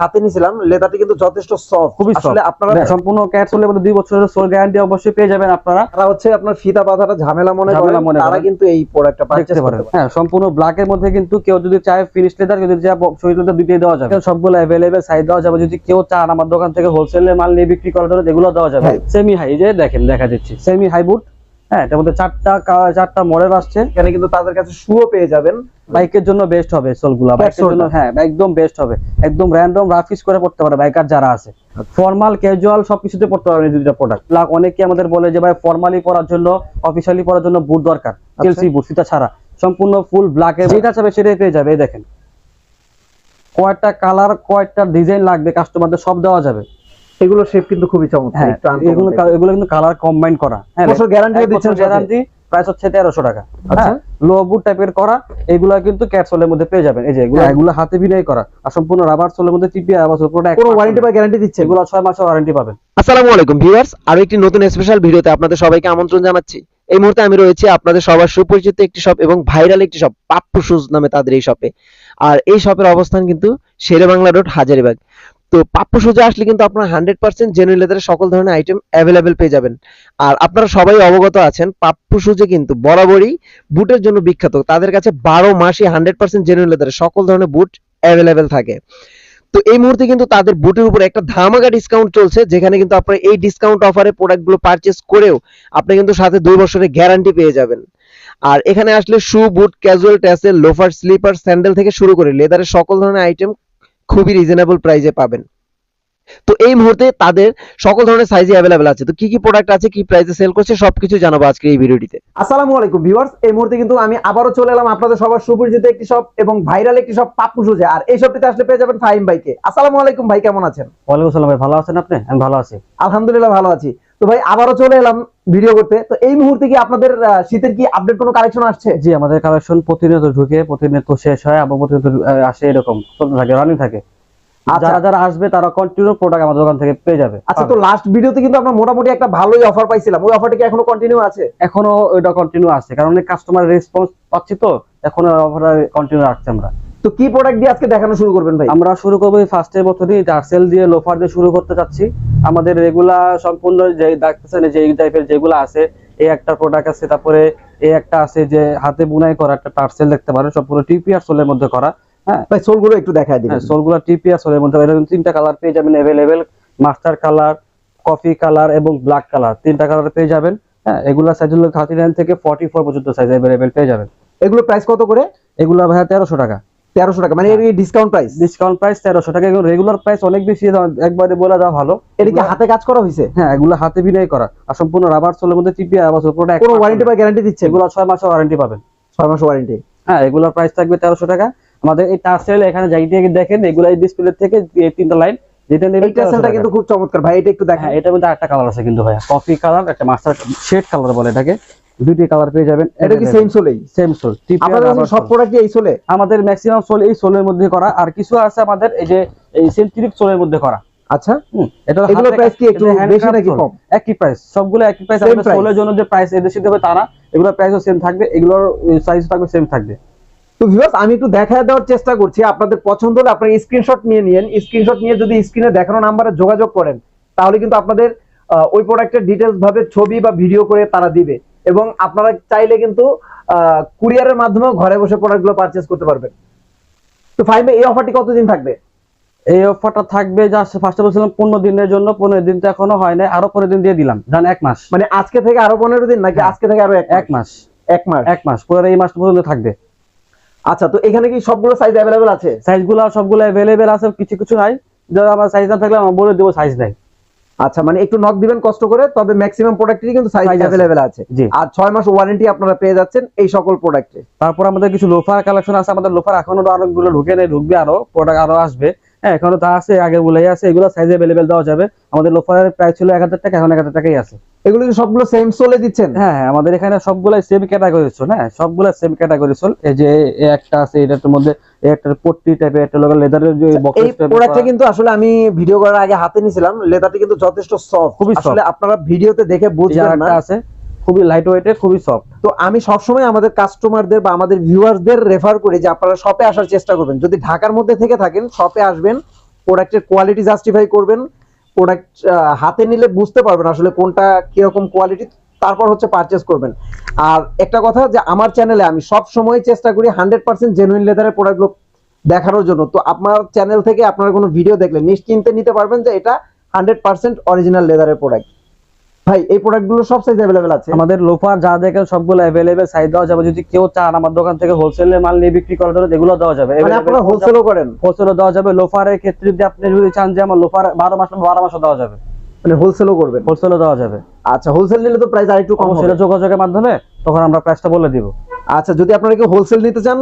হাতে নিছিলাম লেদারটি কিন্তু যথেষ্ট সফট খুবই আসলে আপনারা হ্যাঁ, সম্পূর্ণ ক্যাট সোলের মধ্যে দুই বছরের সোল গ্যারান্টি অবশ্যই পেয়ে যাবেন আপনারা। তারা হচ্ছে আপনার ফিতা বাঁধাটা ঝামেলা মনে করেন তারা কিন্তু এই প্রোডাক্টটা পারচেজ করতে পারে। হ্যাঁ সম্পূর্ণ ব্ল্যাক এর মধ্যে কিন্তু কেউ যদি চায় ফিনিশ লেদার কেউ যদি চায় শহীদ লেদার দুইটাই দেওয়া যাবে। সবগুলো অ্যাভেলেবেল সাইজ দেওয়া যাবে। যদি কেউ চান আমার দোকান থেকে হোলসেলের মাল নিয়ে বিক্রি করার জন্য এগুলো দেওয়া যাবে। হ্যাঁ। সেমি হাই যে দেখেন দেখা দিচ্ছি। সেমি হাই বুট হ্যাঁ এটার মধ্যে চারটা চারটা মডেল আসছে। এখানে কিন্তু তাদের কাছে শুও পেয়ে যাবেন। বাইকের জন্য বেস্ট হবে সোলগুলো বাইকের জন্য হ্যাঁ একদম বেস্ট হবে। একদম র্যান্ডম রাফিস করে পড়তে পারে বাইকার যারা আছে। ফর্মাল ক্যাজুয়াল সবকিছুতে পড়তে পারবেন এই দুইটা প্রোডাক্ট অনেকে আমাদের বলে যে ভাই ফর্মালি পরার জন্য অফিসিয়ালি পরার জন্য বুট দরকার। চেলসি বুট ফিতা ছাড়া। সম্পূর্ণ ফুল ব্ল্যাক এর যেটা চাবে সেটাই পেয়ে যাবে এই দেখেন। কয়টা কালার কয়টা ডিজাইন লাগবে কাস্টমারদের সব দেওয়া যাবে। এগুলো শেপ কিন্তু খুবই চমৎকার হ্যাঁ এগুলো এগুলো কিন্তু কালার কম্বাইন করা। হ্যাঁ বছর guarantee দিচ্ছেন গ্যারান্টি প্রাইস হচ্ছে তেরোশো টাকা। আচ্ছা। হ্যাঁ লো বুট টাইপের করা এগুলো কিন্তু ক্যাপসুলের মধ্যে পেয়ে যাবেন। এই যে এগুলো এগুলো হাতে বিনয় করা। আর সম্পূর্ণ রাবার সোলের মধ্যে টিপি আবার পুরোটা এক কোনো ওয়ারেন্টি বা গ্যারান্টি দিচ্ছে এগুলো ছয় মাসের ওয়ারেন্টি পাবেন। আসসালামু আলাইকুম ভিউয়ার্স আরও একটি নতুন স্পেশাল ভিডিওতে আপনাদের সবাইকে আমন্ত্রণ জানাচ্ছি। এই মুহূর্তে আমি রয়েছি আপনাদের সবার সুপরিচিত একটি শপ এবং ভাইরাল একটি শপ পাপ্পু শুজ নামে তাদের এই শপে আর এই শপের অবস্থান কিন্তু শেরে বাংলা রোড হাজারিবাগ। তো পাপ্পু শুজে আসলে কিন্তু আপনারা হান্ড্রেড পার্সেন্ট জেনুইন লেদারের সকল ধরনের আইটেম অ্যাভেলেবেল পেয়ে যাবেন। আর আপনারা সবাই অবগত আছেন, পাপ্পু সুজে কিন্তু বরাবরই বুটের জন্য বিখ্যাত। তাদের কাছে বারো মাসে হান্ড্রেড পার্সেন্ট জেনুইন লেদারের সকল ধরনের বুট অ্যাভেলেবেল থাকে। তো এই মুহূর্তে কিন্তু তাদের বুটের উপর একটা ধামাকা ডিসকাউন্ট চলছে, যেখানে কিন্তু আপনারা এই ডিসকাউন্ট অফারে প্রোডাক্টগুলো পারচেস করেও আপনি কিন্তু সাথে দুই বছরের গ্যারান্টি পেয়ে যাবেন। আর এখানে আসলে shoe boot casual tassel loafer slipper sandal থেকে শুরু করে লেদারের সকল ধরনের আইটেম খুবই রিজনেবল প্রাইসে পাবেন। তো এই মুহূর্তে তাদের সকল ধরনের সাইজে অ্যাভেলেবেল আছে। তো কি কি প্রোডাক্ট আছে কি প্রাইসে সেল করছে সবকিছু জানাব আজকে এই ভিডিওটিতে আসসালামু আলাইকুম ভিউয়ার্স এই মুহূর্তে কিন্তু আমি আবারও চলে এলাম আপনাদের সবার সুপরিচিত একটি শপ এবং ভাইরাল একটি শপ পাপ্পু সুজে। আর এই শপটিতে আসলে পেয়ে যাবেন ফাহিম ভাইকে। আসসালামু আলাইকুম ভাই কেমন আছেন? ওয়ালাইকুম আসসালাম ভাই ভালো আছেন আপনি? আমি ভালো আছি। আলহামদুলিল্লাহ ভালো আছি। তো ভাই আবারও চলে এলাম ভিডিও করতে। তো এই মুহূর্তে কি আপনাদের শীতের কি আপডেট কোনো কালেকশন আসছে? জি আমাদের কালেকশন প্রতিনিয়ত ঢুকে প্রতিনিয়ত শেষ হয় এবং প্রতিনিয়ত আসে এরকম। চলতে থাকে রানিং থাকে। আচ্ছা। যারা যারা আসবে তারা কন্টিনিউ প্রোডাক্ট আমাদের দোকান থেকে পেয়ে যাবে। আচ্ছা তো লাস্ট ভিডিওতে কিন্তু আমরা মোটামুটি একটা ভালোই অফার পাইছিলাম। ওই অফারটা কি এখনও কন্টিনিউ আছে? এখনও ওইটা কন্টিনিউ আছে কারণ কাস্টমার রেসপন্স পাচ্ছি তো এখন অফার কন্টিনিউ রাখছি আমরা। তো কি প্রোডাক্ট দিয়ে আজকে দেখানো শুরু করবেন ভাই? আমরা শুরু করব ফার্স্টের মতনই টার্সেল দিয়ে লোফার দিয়ে শুরু করতে চাচ্ছি। আমাদের রেগুলার সম্পূর্ণ যে দেখতেছেন যে এই টাইপের যেগুলো আছে এই একটা প্রোডাক্ট আছে তারপরে এই একটা আছে যে হাতে বুনাই করা একটা টার্সেল দেখতে পারেন সম্পূর্ণ টিপি আর সোলের মধ্যে করা হ্যাঁ? ভাই সোলগুলো একটু দেখায় দিন হ্যাঁ সোলগুলো টিপি আর সোলের মধ্যে এরকম তিনটা কালার পেয়ে যাবেন available mustard colour coffee colour এবং ব্ল্যাক কালার তিনটা কালার পেয়ে যাবেন হ্যাঁ? এগুলা সাইজ হলো থার্টি নাইন থেকে ফর্টি ফোর পর্যন্ত সাইজ অ্যাভেলেবেল পেয়ে যাবেন। এগুলো প্রাইস কত করে? এগুলো ভাইয়া তেরোশো টাকা। তেরোশো টাকা। মানে ডিসকাউন্ট প্রাইস ডিসকাউন্ট প্রাইস তেরোশো টাকা। রেগুলার প্রাইস অনেক বেশি একবারে বলে দেওয়া ভালো। এটা কি হাতে কাজ করা হয়েছে হ্যাঁ এগুলো হাতে বিনয় করা। আর সম্পূর্ণ রাবার সোলের মধ্যে আবার পুরোটা কোনো ওয়ারেন্টি বা গ্যারান্টি দিচ্ছে এগুলো ছয় মাসের ওয়ারেন্টি পাবেন। ছয় মাস ওয়ারেন্টি হ্যাঁ এগুলোর প্রাইস থাকবে তেরোশো টাকা। আমাদের এই টার্সেল এখানে যাইতে দেখেন এগুলো এই ডিসপ্লে থেকে তিনটা লাইন যেটা নেবেন কিন্তু খুব চমৎকার। ভাই এটা একটু দেখেন। হ্যাঁ এটার মধ্যে একটা কালার আছে কিন্তু ভাইয়া। কফি কালার একটা মাস্টার শেড কালার বলে এটাকে। দুটি কালার পেয়ে যাবেন। এটা কি সেম সোলেই সেম সোল আপনাদের সব প্রোডাক্ট এই সোলে আমাদের ম্যাক্সিমাম সোল এই সোলের মধ্যে করা। আর কিছু আছে আমাদের এই যে এই সেন্ট্রিক সোলের মধ্যে করা। আচ্ছা। এটা হাতে price কি? একটু বেশি নাকি কম? একই প্রাইস সবগুলো একই প্রাইস আমাদের সোলের জন্য যে প্রাইস এদেশে দেবে তারা এগুলোর প্রাইসও সেম থাকবে। এগুলোর সাইজ থাকবে সেম থাকবে। তো ভিউয়ার্স আমি একটু দেখায় দেওয়ার চেষ্টা করছি। আপনাদের পছন্দ হলে আপনারা স্ক্রিনশট নিয়ে নিয়েন। স্ক্রিনশট নিয়ে যদি স্ক্রিনে দেখানো নাম্বারে যোগাযোগ করেন তাহলে কিন্তু আপনাদের ওই প্রোডাক্টের ডিটেলস ভাবে ছবি বা ভিডিও করে তারা দিবে। এবং আপনারা চাইলে কিন্তু কুরিয়ারের মাধ্যমে ঘরে বসে প্রোডাক্টগুলো পারচেজ করতে পারবেন। তো ফাইভে এই অফারটি কতদিন থাকবে? এই অফারটা থাকবে যা ফার্স্টে বলছিলাম পনেরো দিনের জন্য পনেরো দিন তো এখনও হয় না আরও পনেরো দিন দিয়ে দিলাম জান এক মাস। মানে আজকে থেকে আরও পনেরো দিন নাকি হ্যাঁ। আজকে থেকে আরও এক এক মাস। এক মাস? এক মাস পুরো এই মাস পর্যন্ত থাকবে। আচ্ছা তো এখানে কি সবগুলো সাইজ অ্যাভেলেবেল আছে? সাইজগুলো সবগুলো অ্যাভেলেবেল আছে কিছু কিছু নাই। যারা আমার সাইজ না থাকলে আমার বলে দেবো সাইজ নাই। আচ্ছা মানে একটু নক দিবেন কষ্ট করে তবে ম্যাক্সিমাম প্রোডাক্টেরই কিন্তু সাইজ अवेलेबल আছে। আর 6 মাস ওয়ারেন্টি আপনারা পেয়ে যাচ্ছেন এই সকল প্রোডাক্টে তারপর আমাদের কিছু লোফার কালেকশন আছে আমাদের লোফার এখনও অনেকগুলো ঢুকে নেই ঢুকবে আরও প্রোডাক্ট আরও আসবে। হ্যাঁ এখনও তা আছে আগে বলেই আছে এগুলো সাইজ अवेलेबल দেওয়া যাবে। আমাদের লোফারের প্রাইস ছিল এক হাজার টাকা এখন এক হাজার টাকাই আছে। এগুলো কি সবগুলো সেম সোলে দিচ্ছেন? হ্যাঁ হ্যাঁ আমাদের এখানে সবগুলাই সেম ক্যাটাগরি চল হ্যাঁ সবগুলা সেম ক্যাটাগরি চল এই যে একটা আছে এটার মধ্যে একটা পট্টি টাইপের একটা লোকাল লেদারের যে এই বক্স প্রোডাক্টটা কিন্তু আসলে আমি ভিডিও করার আগে হাতে নিছিলাম লেদারটি কিন্তু যথেষ্ট সফট খুবই soft। আসলে আপনারা ভিডিওতে দেখে বুঝবেন না। আছে খুবই লাইট ওয়েটের খুবই সফট তো আমি সবসময় আমাদের কাস্টমারদের বা আমাদের ভিউয়ারদের রেফার করি যে আপনারা শপে আসার চেষ্টা করবেন। যদি ঢাকার মধ্যে থেকে থাকেন শপে আসবেন প্রোডাক্টের কোয়ালিটি জাস্টিফাই করবেন প্রোডাক্ট হাতে নিলে বুঝতে পারবেন আসলে কোনটা কীরকম কোয়ালিটি তারপর হচ্ছে পারচেস করবেন। আর একটা কথা যে আমার চ্যানেলে আমি সব সময় চেষ্টা করি হান্ড্রেড পার্সেন্ট জেনুইন লেদারের প্রোডাক্টগুলো দেখানোর জন্য। তো আপনার চ্যানেল থেকে আপনার কোনো ভিডিও দেখলে নিশ্চিন্তে নিতে পারবেন যে এটা হান্ড্রেড পার্সেন্ট অরিজিনাল লেদারের প্রোডাক্ট ভাই এই প্রোডাক্টগুলো সব সাইজ অ্যাভেলেবেল আছে। আমাদের লোফার যা দেখেন সবগুলো অ্যাভেলেবেল সাইজ দেওয়া যাবে। যদি কেউ চান আমার দোকান থেকে হোলসেলে মাল নিয়ে বিক্রি করার জন্য এগুলো দেওয়া যাবে। মানে আপনারা হোলসেলও করেন? হোলসেলে দেওয়া যাবে। লোফারের ক্ষেত্রে যদি আপনি যদি চান যে আমার লোফার বারো মাস বারো মাসও দেওয়া যাবে। মানে হোলসেলও করবেন? হোলসেলে দেওয়া যাবে। আচ্ছা হোলসেল নিলে তো প্রাইস আরেকটু কম হবে। সেটা যোগাযোগের মাধ্যমে তখন আমরা প্রাইসটা বলে দিব। আচ্ছা যদি আপনারা কেউ হোলসেল নিতে চান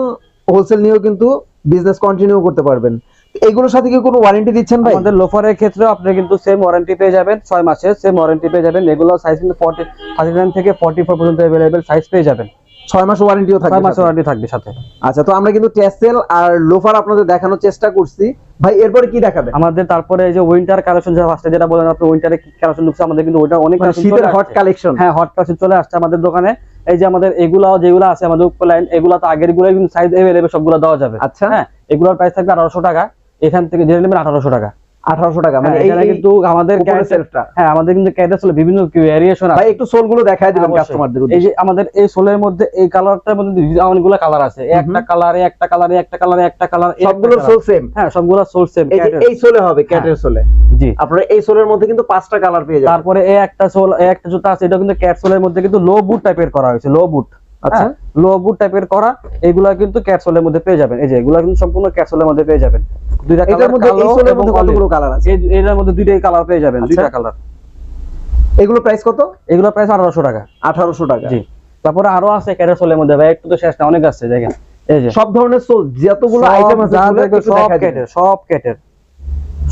হোলসেল নিয়েও কিন্তু বিজনেস কন্টিনিউ করতে পারবেন। এগুলোর সাথে কি কোনো ওয়ারেন্টি দিচ্ছেন ভাই? আমাদের লোফারের ক্ষেত্রে আপনি কিন্তু সেম ওয়ারেন্টি পেয়ে যাবেন ছয় মাসের সেম ওয়ারেন্টি পেয়ে যাবেন। এগুলো সাইজ কিন্তু ফর্টি থার্টি নাইন থেকে ফর্টি ফোর পর্যন্ত অ্যাভেলেবেল সাইজ পেয়ে যাবেন। ছয় মাস ওয়ারেন্টিও থাকবে মাসের সাথে। ওয়ারেন্টি থাকবে সাথে। আচ্ছা তো আমরা কিন্তু টেস্টেল আর লোফার আপনাদের দেখানোর চেষ্টা করছি। ভাই এরপরে কি দেখাবে আমাদের তারপরে এই যে উইন্টার কালেকশন যেটা ফার্স্টে যেটা বলেন আপনি উইন্টারে কি কালেকশন ঢুকছে আমাদের কিন্তু ওইটা অনেক মানে শীতের হট কালেকশন হ্যাঁ হট কালেকশন চলে আসছে আমাদের দোকানে। এই যে আমাদের এগুলাও যেগুলো আছে আমাদের উপর লাইন এগুলো তো আগেরগুলো কিন্তু সাইজ অ্যাভেলেবেল সবগুলো দেওয়া যাবে। আচ্ছা। হ্যাঁ এগুলোর প্রাইস থাকবে আঠারোশো টাকা। এখান থেকে জেনে নেবেন আঠারোশো টাকা। আঠারোশো টাকা। মানে মানে এখানে কিন্তু আমাদের হ্যাঁ আমাদের কিন্তু বিভিন্ন ভ্যারিয়েশন ভাই একটু সোলগুলো দেখায় হ্যাঁ, কাস্টমারদের এই যে আমাদের এই সোলের মধ্যে এই কালারটার মধ্যে অনেকগুলো কালার আছে। একটা কালারে একটা কালারে একটা কালারে একটা কালার সবগুলোর সোল সেম হ্যাঁ সবগুলো সোল সেম এই সোলে হবে ক্যাটের সোলে জি। আপনারা এই সোলের মধ্যে কিন্তু পাঁচটা কালার পেয়ে যাবেন। তারপরে এই একটা সোল একটা জুতা আছে এটা কিন্তু ক্যাট সোলের মধ্যে কিন্তু লো বুট টাইপের করা হয়েছে লো বুট আচ্ছা লো বুট টাইপের করা এগুলা কিন্তু ক্যাট সোলের মধ্যে পেয়ে যাবেন। এই যে এগুলা কিন্তু সম্পূর্ণ ক্যাট সোলের মধ্যে পেয়ে যাবেন। দুইটা কালার মধ্যে এই সোলের মধ্যে কতগুলো কালার আছে? এটার মধ্যে দুইটাই কালার পেয়ে যাবেন আচ্ছা। দুইটা কালার এগুলো প্রাইস কত? এগুলো প্রাইস আঠারোশো টাকা। আঠারোশো টাকা। জি। তারপরে আরও আছে ক্যাট সোলের মধ্যে ভাই একটু তো শেষ না অনেক আছে দেখেন। এই যে। সব ধরনের সোল যতগুলো আইটেম আছে সব দেখায় কেটের সব কেটের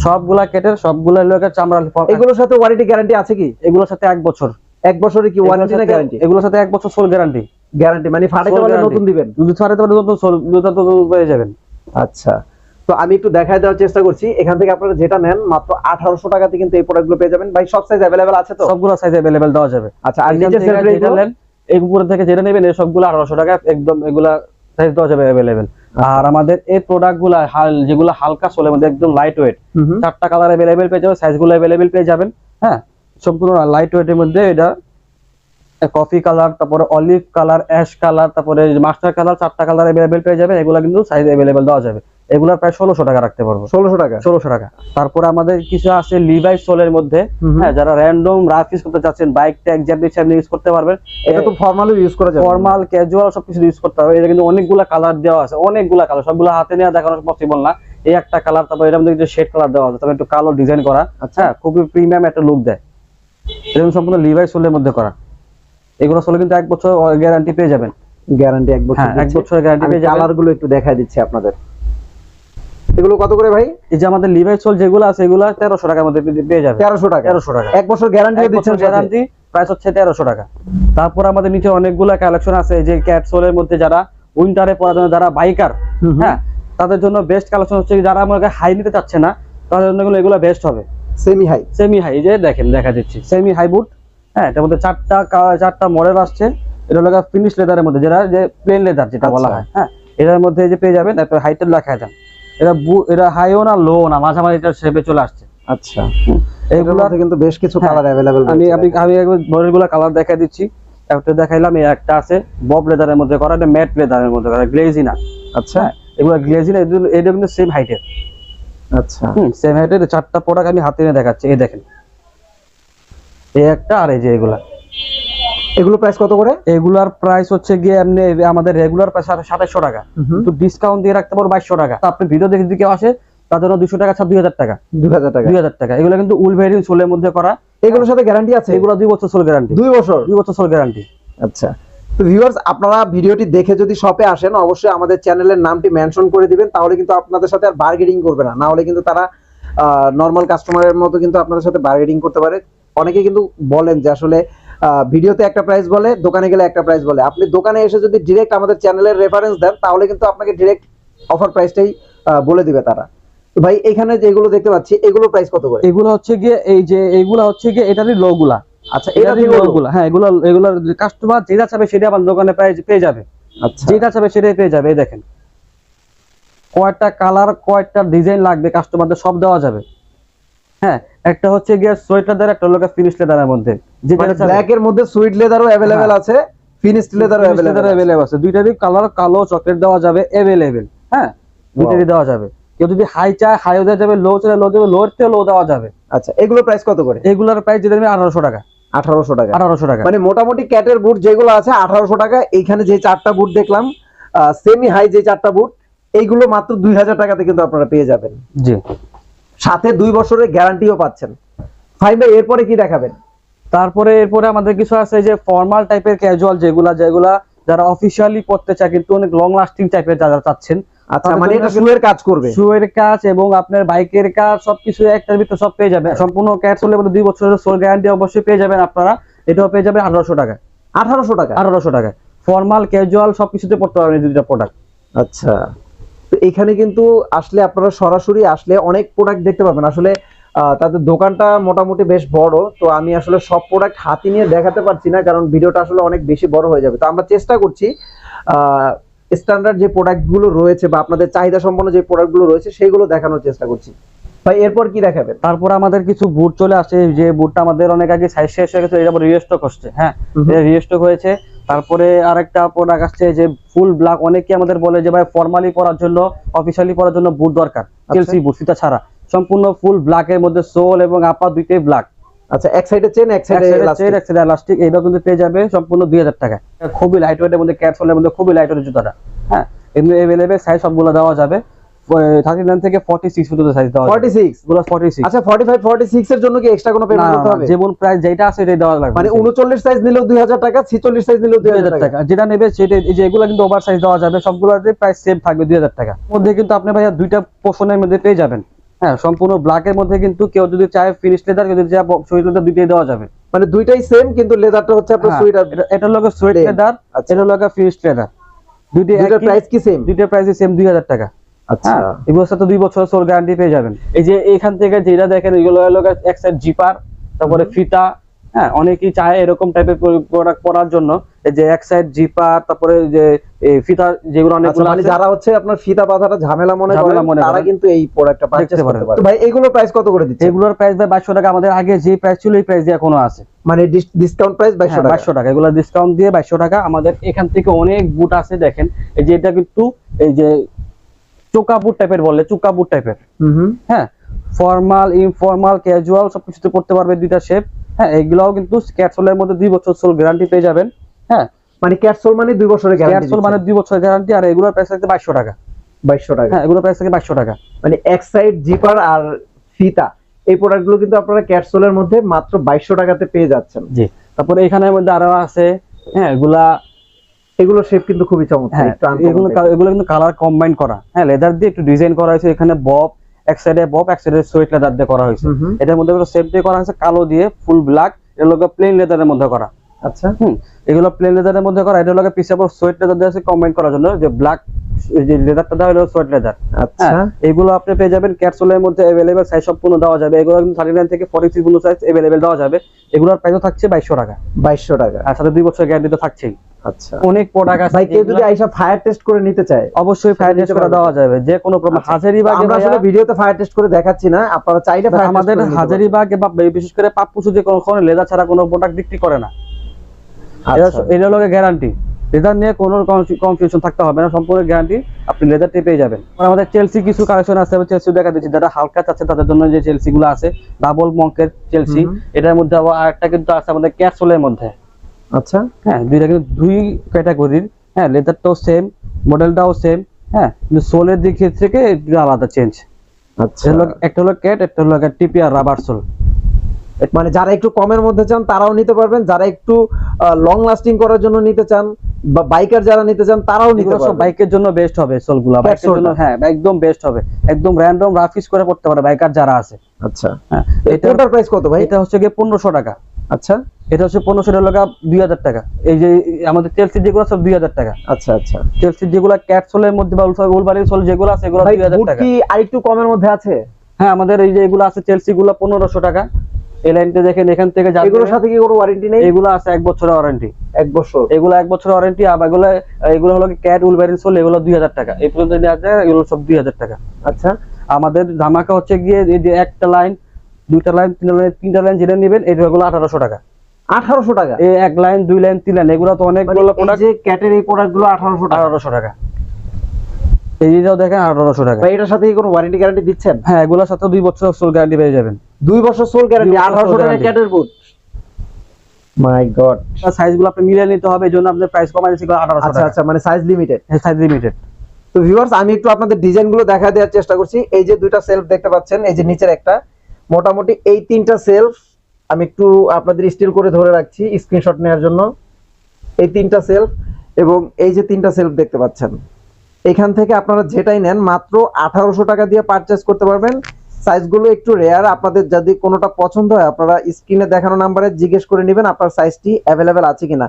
সবগুলা কেটের সবগুলা লোকের চামড়া এগুলোর সাথে ওয়ারেন্টি গ্যারান্টি আছে কি? এগুলোর সাথে এক বছর। এক বছরের কি ওয়ারেন্টি না গ্যারান্টি এগুলোর সাথে এক বছর সোল গ্যারান্টি গ্যারান্টি মানে ফাটাইতে পারলে নতুন দিবেন। যদি ছাড়াতে পারে নতুন জুতা তো পেয়ে যাবেন। আচ্ছা। তো আমি একটু দেখায় দেওয়ার চেষ্টা করছি। এখান থেকে আপনারা যেটা নেন মাত্র আঠারোশো টাকাতে কিন্তু এই প্রোডাক্টগুলো পেয়ে যাবেন। ভাই সব সাইজ অ্যাভেলেবেল আছে তো? সবগুলো সাইজ অ্যাভেলেবেল দেওয়া যাবে। আচ্ছা আর থেকে যেটা নেন, এই উপরে থেকে যেটা নেবেন এই সবগুলো আঠারোশো টাকা একদম এগুলা সাইজ দেওয়া যাবে অ্যাভেলেবেল আর আমাদের এই প্রোডাক্টগুলা হাল- যেগুলো হালকা সোলের মধ্যে একদম লাইট ওয়েট চারটা কালার অ্যাভেলেবেল পেয়ে যাবেন সাইজগুলো অ্যাভেলেবেল পেয়ে যাবেন হ্যাঁ? সম্পূর্ণ লাইট ওয়েটের মধ্যে এটা কফি কালার তারপরে অলিভ কালার অ্যাশ কালার তারপরে মাস্টার কালার চারটা কালার অ্যাভেলেবেল পেয়ে যাবেন এগুলো কিন্তু সাইজ অ্যাভেলেবেল দেওয়া যাবে। এগুলো প্রায় ষোলোশো টাকা রাখতে পারব। ষোলোশো টাকা? ষোলোশো টাকা। তারপরে আমাদের কিছু আছে লিভাই সোলের মধ্যে। হ্যাঁ যারা র্যান্ডম রাফ ইউজ করতে চাচ্ছেন বাইক ট্যাগ জ্যাপনি সামনে ইউজ করতে পারবেন। এটা তো ফর্মালি ইউজ করা যাবে। ফর্মাল ক্যাজুয়াল সবকিছু ইউজ করতে পারবে এটা কিন্তু অনেকগুলা কালার দেওয়া আছে। অনেকগুলা কালার সবগুলো হাতে নিয়ে দেখানো পসিবল না। এই একটা কালার তারপর এটার মধ্যে শেড কালার দেওয়া আছে। তবে একটু কালো ডিজাইন করা। আচ্ছা। হ্যাঁ খুবই প্রিমিয়াম একটা লুক দেয়। এরকম সম্পূর্ণ লিভাই সোলের মধ্যে করা। এগুলো সোলে কিন্তু এক বছর গ্যারান্টি পেয়ে যাবেন। গ্যারান্টি এক বছর হ্যাঁ এক। বছরের গ্যারান্টি পেয়ে যাবেন। কালারগুলো একটু দেখায় দিচ্ছি আপনাদের। এগুলো কত করে ভাই? এই যে আমাদের লিভাই সোল যেগুলো আছে এগুলো তেরোশো টাকার মধ্যে পেয়ে যাবে তেরোশো টাকা। তেরোশো টাকা। এক বছর গ্যারান্টি দিচ্ছেন গ্যারান্টি প্রাইস হচ্ছে তেরোশো টাকা। তারপর আমাদের নিচে অনেকগুলো কালেকশন আছে এই যে ক্যাপসুলের মধ্যে যারা উইন্টারে পরার জন্য যারা বাইকার হ্যাঁ তাদের জন্য বেস্ট কালেকশন হচ্ছে যারা আমাকে হাই নিতে চাচ্ছে না তাদের জন্য এগুলো এগুলো বেস্ট হবে। সেমি হাই সেমি হাই যে দেখেন দেখা দিচ্ছি। সেমি হাই বুট হ্যাঁ এটার মধ্যে চারটা চারটা মডেল আসছে। এটা হলো ফিনিশ লেদারের মধ্যে যেটা যে প্লেন লেদার যেটা বলা আচ্ছা। হয় হ্যাঁ। এটার মধ্যে যে পেয়ে যাবেন তারপর হাইটা লেখা যান এটা এটা হাইও না লো না মাঝামাঝি এটার শেপে চলে আসছে। আচ্ছা। এইগুলো কিন্তু বেশ কিছু কালার অ্যাভেলেবেল আমি আমি আমি একবার মডেলগুলো কালার দেখাই দিচ্ছি। একটা দেখাইলাম এই একটা আছে বব লেদারের মধ্যে করা এটা ম্যাট লেদারের মধ্যে করা গ্লেজি না। আচ্ছা। এগুলো গ্লেজি না এগুলো- এটা কিন্তু সেম হাইটের আচ্ছা। হুম সেম হাইটের চারটা প্রোডাক্ট আমি হাতে নিয়ে দেখাচ্ছি এই দেখেন। এই একটা আর এই যে এগুলা। এগুলো প্রাইস কত করে? এগুলার প্রাইস হচ্ছে গিয়ে এমনি আমাদের রেগুলার প্রাইস সাতাশশো টাকা। কিন্তু ডিসকাউন্ট দিয়ে রাখতে পারব বাইশশো টাকা। তা আপনি ভিডিও দেখে যদি কেউ আসে তার জন্য দুশো টাকা ছাড় দুই হাজার টাকা। দুই হাজার টাকা। দুই হাজার টাকা। এগুলো কিন্তু উল ভেরিয়েন্ট সোলের মধ্যে করা। এগুলোর সাথে গ্যারান্টি আছে? এগুলো দুই বছর সোল গ্যারান্টি দুই বছর? দুই বছর সোল গ্যারান্টি আচ্ছা। তো ভিউয়ার্স আপনারা ভিডিওটি দেখে যদি শপে আসেন অবশ্যই আমাদের চ্যানেলের নামটি মেনশন করে দিবেন তাহলে কিন্তু আপনাদের সাথে আর বার্গেনিং করবে না। না হলে কিন্তু তারা নর্মাল কাস্টমারের মতো কিন্তু আপনাদের সাথে বার্গেনিং করতে পারে। অনেকে কিন্তু বলেন যে আসলে ভিডিওতে একটা প্রাইস বলে দোকানে গেলে একটা প্রাইস বলে। আপনি দোকানে এসে যদি ডিরেক্ট আমাদের চ্যানেলের রেফারেন্স দেন তাহলে কিন্তু আপনাকে ডিরেক্ট অফার প্রাইসটাই বলে দিবে তারা। ভাই এখানে যেগুলো দেখতে পাচ্ছি এগুলো প্রাইস কত করে? এগুলো হচ্ছে গিয়ে এই যে এগুলা হচ্ছে গিয়ে এটারই লো গুলা আচ্ছা এটা এটারই লো গুলা হ্যাঁ এগুলো এগুলোর কাস্টমার যেটা চাবে সেটা আমার দোকানে পেয়ে পেয়ে যাবে। আচ্ছা। যেটা চাবে সেটাই পেয়ে যাবে এই দেখেন। কয়টা কালার কয়টা ডিজাইন লাগবে কাস্টমারদের সব দেওয়া যাবে। হ্যাঁ একটা হচ্ছে গিয়ে সোয়েটার লেদার একটা হলো ফিনিশ লেদারের মধ্যে। যেটা ব্ল্যাক এর মধ্যে সুইট লেদারও হ্যাঁ। আছে ফিনিশড লেদারও অ্যাভেলেবল আছে। দুইটারই কালার কালো চকলেট দেওয়া যাবে অ্যাভেলেবেল হ্যাঁ দুইটারই দেওয়া যাবে। কেউ যদি হাই চায় হাইও দেওয়া যাবে লো চায় লো দেবে লো থেকে লো দেওয়া যাবে। আচ্ছা এগুলো প্রাইস কত করে? এগুলোর প্রাইস যেটা আঠারোশো টাকা। আঠারোশো টাকা। আঠারোশো টাকা। মানে মোটামুটি ক্যাটের বুট যেগুলো আছে আঠারোশো টাকা। এইখানে যে চারটা বুট দেখলাম সেমি হাই যে চারটা বুট এইগুলো মাত্র দুই হাজার টাকাতে কিন্তু আপনারা পেয়ে যাবেন। জি। সাথে দুই বছরের গ্যারান্টিও পাচ্ছেন। ফাইভ ভাই এরপরে কি দেখাবেন? তারপরে এরপরে আমাদের কিছু আছে যে ফর্মাল টাইপের ক্যাজুয়াল যেগুলা যেগুলা যারা অফিসিয়ালি পড়তে চায় কিন্তু অনেক লং লাস্টিং টাইপের যারা চাচ্ছেন আচ্ছা মানে এটা শুয়ের কাজ করবে? শুয়ের কাজ এবং আপনার বাইকের কাজ সবকিছু একটার ভিতরে সব পেয়ে যাবেন। সম্পূর্ণ ক্যাশ হলে মানে দুই বছরের সোল গ্যারান্টি অবশ্যই পেয়ে যাবেন আপনারা। এটাও পেয়ে যাবেন আঠারোশো টাকা আঠারোশো টাকা আঠারোশো টাকা ফর্মাল ক্যাজুয়াল সবকিছুতে পড়তে পারবেন এই দুইটা প্রোডাক্ট আচ্ছা। তো এখানে কিন্তু আসলে আপনারা সরাসরি আসলে অনেক প্রোডাক্ট দেখতে পাবেন। আসলে তাদের দোকানটা মোটামুটি বেশ বড় তো আমি আসলে সব প্রোডাক্ট হাতি নিয়ে দেখাতে পারছি না কারণ ভিডিওটা আসলে অনেক বেশি বড় হয়ে যাবে। তো আমরা চেষ্টা করছি স্ট্যান্ডার্ড যে প্রোডাক্টগুলো রয়েছে বা আপনাদের চাহিদা সম্পন্ন যে প্রোডাক্টগুলো রয়েছে সেগুলো দেখানোর চেষ্টা করছি। ভাই এরপর কি দেখাবেন? তারপর আমাদের কিছু বুট চলে আসে যে বুটটা আমাদের অনেক আগে সাইজ শেষ হয়ে গেছে এটা রিস্টক হচ্ছে হ্যাঁ। রিস্টক হয়েছে তারপরে আরেকটা প্রোডাক্ট আসছে যে ফুল ব্ল্যাক অনেকে আমাদের বলে যে ভাই ফর্মালি পরার জন্য অফিসিয়ালি পরার জন্য বুট দরকার চেলসি বুট ফিতা ছাড়া। সম্পূর্ণ ফুল ব্ল্যাক এর মধ্যে সোল এবং আপা দুইটাই ব্ল্যাক আচ্ছা এক সাইডে চেন এক সাইডে চেন এক সাইডে এলাস্টিক এইটাও কিন্তু পেয়ে যাবে সম্পূর্ণ দুই হাজার টাকা। খুবই লাইট ওয়েটের মধ্যে ক্যাটফলের মধ্যে খুবই লাইট ওয়েটের জুতাটা। হ্যাঁ এমনি এভেলেবেল সাইজ সবগুলো দেওয়া যাবে। থার্টি নাইন থেকে ফর্টি সিক্স পর্যন্ত সাইজ দেওয়া ফর্টি সিক্সগুলো ফর্টি সিক্স আচ্ছা ফর্টি ফাইভ ফর্টি সিক্স এর জন্য কি এক্সট্রা কোনো পেমেন্ট করতে হবে? যেমন প্রাইস যেটা আছে এটাই দেওয়া লাগবে। মানে উনচল্লিশ সাইজ নিলেও দুই হাজার টাকা ছিচল্লিশ সাইজ নিলেও দুই হাজার টাকা। যেটা নেবে সেটা এই যে এগুলো কিন্তু ওভার সাইজ দেওয়া যাবে সবগুলোতে প্রাইস সেম থাকবে দুই হাজার টাকা। মধ্যে কিন্তু আপনি ভাইয়া দুইটা পোর্শনের মধ্যে পেয়ে যাবেন। হ্যাঁ সম্পূর্ণ ব্ল্যাক এর মধ্যে কিন্তু কেউ যদি চায় ফিনিশ লেদার কেউ যদি চায় শরীর লেদার দুইটাই দেওয়া যাবে। মানে দুইটাই সেম কিন্তু লেদারটা হচ্ছে আপনার হ্যাঁ, সুইটার এটা- সোয়েট Plain। লেদার। এটা লোক ফিনিশ লেদার দুইটা প্রাইস কি সেম দুইটা প্রাইস সেম দুই হাজার টাকা। আচ্ছা। হ্যাঁ সাথে দুই বছর সোল গ্যারান্টি পেয়ে যাবেন। এই যে এখান থেকে যেটা দেখেন এগুলো হলো এক সাইড জিপার তারপরে ফিতা হ্যাঁ অনেকেই চায় এরকম টাইপের প্রোডাক্ট পরার জন্য। যে এক সাইড জিপার তারপরে যে ফিতা যেগুলো আচ্ছা, মানে যারা হচ্ছে আপনার ফিতা ঝামেলা মনে তারা কিন্তু এই প্রোডাক্টটা পারচেজ করতে পারে ভাই এগুলোর প্রাইস কত করে দিচ্ছে এগুলোর প্রাইস ভাই টাকা। আমাদের আগে যে প্রাইস ছিল এই প্রাইস দিয়ে এখনও আছে। মানে ডিসকাউন্ট প্রাইস 2200 টাকা। এগুলো ডিসকাউন্ট দিয়ে টাকা। আমাদের এখান থেকে অনেক বুট আছে দেখেন। এই যে এটা কিন্তু এই যে চোকা বুট টাইপের বলে চুকা বুট টাইপের হ্যাঁ ফর্মাল ইনফর্মাল ক্যাজুয়াল সবকিছুতে পড়তে পারবে দুইটা শেপ হ্যাঁ এগুলাও কিন্তু ক্যাটসোলের মধ্যে দুই বছর সোল গ্যারান্টি পেয়ে যাবেন। হ্যাঁ। মানে ক্যাটসোল মানে দুই বছরের গ্যারান্টি ক্যাটসোল মানে দুই বছর গ্যারান্টি আর এগুলোর প্রাইস থাকতে বাইশশো টাকা। 2200 টাকা। হ্যাঁ এগুলোর প্রাইস থাকে বাইশশো টাকা। মানে এক সাইড জিপার আর ফিতা এই প্রোডাক্টগুলো কিন্তু আপনারা ক্যাটসোলের মধ্যে মাত্র 2200 টাকাতে পেয়ে যাচ্ছেন। জি। তারপরে এখানের মধ্যে আরও আছে হ্যাঁ এগুলা এগুলো শেপ কিন্তু খুবই চমৎকার হ্যাঁ এগুলো এগুলো কিন্তু কালার কম্বাইন করা। হ্যাঁ লেদার দিয়ে একটু ডিজাইন করা হয়েছে এখানে বব এক সাইডে বব এক সাইডে সোয়েট লেদার দিয়ে করা হয়েছে। এটার মধ্যে সেম দিয়ে করা হয়েছে কালো দিয়ে ফুল ব্ল্যাক এগুলো প্লেন লেদারের মধ্যে করা। আচ্ছা। হুম এগুলো প্লেন লেদারের মধ্যে করা এটা পিছে আবার সোয়েট লেদার দিয়ে কম্বাইন করার জন্য যে ব্ল্যাক যে লেদারটা দেওয়া হলো সোয়েট লেদার আচ্ছা। হ্যাঁ এগুলো আপনি পেয়ে যাবেন ক্যাপসুলের মধ্যে অ্যাভেলেবেল সাইজ সম্পূর্ণ দেওয়া যাবে এগুলো কিন্তু থার্টি নাইন থেকে ফর্টি থ্রি পর্যন্ত সাইজ অ্যাভেলেবেল দেওয়া যাবে। এগুলোর প্রাইসও থাকছে বাইশশো টাকা। 2200 টাকা। আর সাথে দুই বছর গ্যারান্টি তো থাকছেই। আচ্ছা। অনেক প্রোডাক্ট আছে ভাই কেউ যদি আইসা ফায়ার টেস্ট করে নিতে চায় অবশ্যই ফায়ার টেস্ট করে দেওয়া যাবে যে কোনো প্রবলেম আচ্ছা। আমরা আসলে ভিডিওতে ফায়ার টেস্ট করে দেখাচ্ছি না আপনারা চাইলে আমাদের। হাজারিবাগ বা বিশেষ করে পাপ্পুসু যে কোনো লেদার ছাড়া কোনো প্রোডাক্ট বিক্রি করে না। আচ্ছা। এটা হলো গ্যারান্টি লেদার নিয়ে কোনো কনফিউশন থাকতে হবে না সম্পূর্ণ গ্যারান্টি আপনি লেদারটি পেয়ে যাবেন। আমাদের চেলসি কিছু কালেকশন আছে চেলসি দেখা দিচ্ছি যারা হালকা চাচ্ছে তাদের জন্য যে চেলসি গুলো আছে ডাবল মঙ্কের চেলসি এটার মধ্যে আবার আরেকটা কিন্তু আছে আমাদের ক্যাপসুলের মধ্যে। আচ্ছা হ্যাঁ দুইটা কিন্তু দুই ক্যাটাগরির হ্যাঁ লেদারটাও সেম মডেলটাও সেম হ্যাঁ কিন্তু সোলের দিক থেকে একটু আলাদা চেঞ্জ আচ্ছা। একটা হলো ক্যাট একটা হলো টিপিআর রাবার সোল মানে যারা একটু কমের মধ্যে চান তারাও নিতে পারবেন। যারা একটু লং লাস্টিং করার জন্য নিতে চান বা বাইকার যারা নিতে চান তারাও নিতে পারবেন। বাইকের জন্য বেস্ট হবে সোলগুলো বাইকের জন্য হ্যাঁ একদম বেস্ট হবে। একদম র্যান্ডম রাফিস করে পড়তে পারে বাইকার যারা আছে। আচ্ছা। হ্যাঁ এটা এটার প্রাইস কত ভাই? এটা হচ্ছে গিয়ে পনেরোশো টাকা। আচ্ছা। এটা হচ্ছে পনেরোশো টাকা দুই হাজার টাকা। এই যে আমাদের চেলসি যেগুলো সব দুই হাজার টাকা। আচ্ছা আচ্ছা। যেগুলো ক্যাট সোলের মধ্যে বা উলবাড়ির সোল যেগুলো আছে এগুলো দুই হাজার টাকা। আরেকটু কমের মধ্যে আছে? হ্যাঁ আমাদের এই যে এগুলো আছে চেলসি গুলো পনেরোশো টাকা। এই লাইনটা দেখেন এখান থেকে এগুলোর সাথে কি কোনো ওয়ারেন্টি নেই? এগুলো আছে এক বছরের ওয়ারেন্টি এক বছর। এগুলো এক বছর ওয়ারেন্টি আর এগুলো এগুলো হলো ক্যাট উল ভ্যারিয়েন্ট হলে এগুলো দুই হাজার টাকা। এই পর্যন্ত নেওয়া যায় এগুলো সব দুই হাজার টাকা। আচ্ছা। আমাদের ধামাকা হচ্ছে গিয়ে এই যে একটা লাইন দুইটা লাইন তিনটা লাইন তিনটা লাইন যেটা নেবেন এগুলো আঠারোশো টাকা। আঠারোশো টাকা। এই এক লাইন দুই লাইন তিন লাইন এগুলো তো মানে অনেকগুলো এই প্রোডাক্ট যে ক্যাটের এই প্রোডাক্টগুলো আঠারোশো টাকা। আঠারোশো টাকা। এই যেটাও দেখেন আঠারোশো টাকা। ভাই এটার সাথে কি কোনো ওয়ারেন্টি গ্যারান্টি দিচ্ছেন? হ্যাঁ এগুলোর সাথে দুই বছর সোল গ্যারান্টি পেয়ে যাবেন। দুই বছর সোল গ্যারান্টি আঠারোশো টাকা। ক্যাটের বুট মাই গড সাইজগুলো আপনি মিলিয়ে নিতে হবে এই জন্য আপনার প্রাইস কমাই দিচ্ছি আঠারোশো আচ্ছা টাকা। আচ্ছা মানে সাইজ লিমিটেড সাইজ লিমিটেড তো ভিউয়ার্স আমি একটু আপনাদের ডিজাইনগুলো দেখা দেওয়ার চেষ্টা করছি। এই যে দুইটা সেলফ দেখতে পাচ্ছেন এই যে নিচের একটা। মোটামুটি এই তিনটা সেলফ আমি একটু আপনাদের স্টিল করে ধরে রাখছি স্ক্রিনশট নেওয়ার জন্য। এই তিনটা সেলফ এবং এই যে তিনটা সেলফ দেখতে পাচ্ছেন। এখান থেকে আপনারা যেটাই নেন, মাত্র আঠারোশো টাকা দিয়ে পারচেস করতে পারবেন। সাইজগুলো একটু রেয়ার আপনাদের যদি কোনোটা পছন্দ হয়, আপনারা স্ক্রিনে দেখানো নাম্বারে জিজ্ঞেস করে নেবেন আপনার সাইজটি অ্যাভেলেবেল আছে কিনা।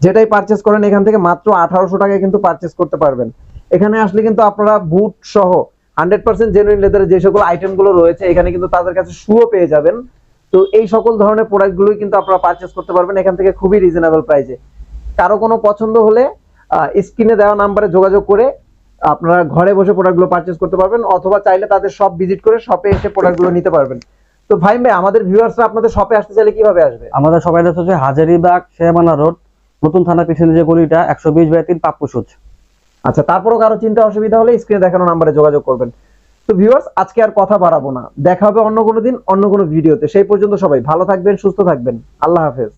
যেটাই পারচেস করেন, এখান থেকে মাত্র আঠারোশো টাকায় কিন্তু পারচেস করতে পারবেন। এখানে আসলে কিন্তু আপনারা বুট সহ হান্ড্রেড পার্সেন্ট জেনুইন লেদারের যে সকল আইটেমগুলো রয়েছে, এখানে কিন্তু তাদের কাছে শুও পেয়ে যাবেন। তো এই সকল ধরনের প্রোডাক্ট গুলোই কিন্তু আপনারা পারচেস করতে পারবেন এখান থেকে খুবই রিজনেবল প্রাইসে কারও কোনো পছন্দ হলে স্ক্রিনে দেওয়া নাম্বারে যোগাযোগ করে আপনারা ঘরে বসে প্রোডাক্টগুলো পারচেস করতে পারবেন অথবা চাইলে তাদের শপ ভিজিট করে শপে এসে প্রোডাক্টগুলো নিতে পারবেন। তো ভাই ভাই আমাদের ভিউয়ার্সরা আপনাদের শপে আসতে চাইলে কীভাবে আসবে? আমাদের সবাই হচ্ছে হাজারিবাগ শেহমানা রোড নতুন থানা পিছনে যে গলিটা একশো বিশ বাই তিন পাপ্পু সুচ। আচ্ছা তারপরও কারও চিন্তা অসুবিধা হলে স্ক্রিনে দেখানো নাম্বারে যোগাযোগ করবেন। তো ভিউয়ার্স আজকে আর কথা বাড়াবো না। দেখা হবে অন্য কোনো দিন, অন্য কোনো ভিডিওতে সেই পর্যন্ত সবাই ভালো থাকবেন, সুস্থ থাকবেন। আল্লাহ হাফেজ।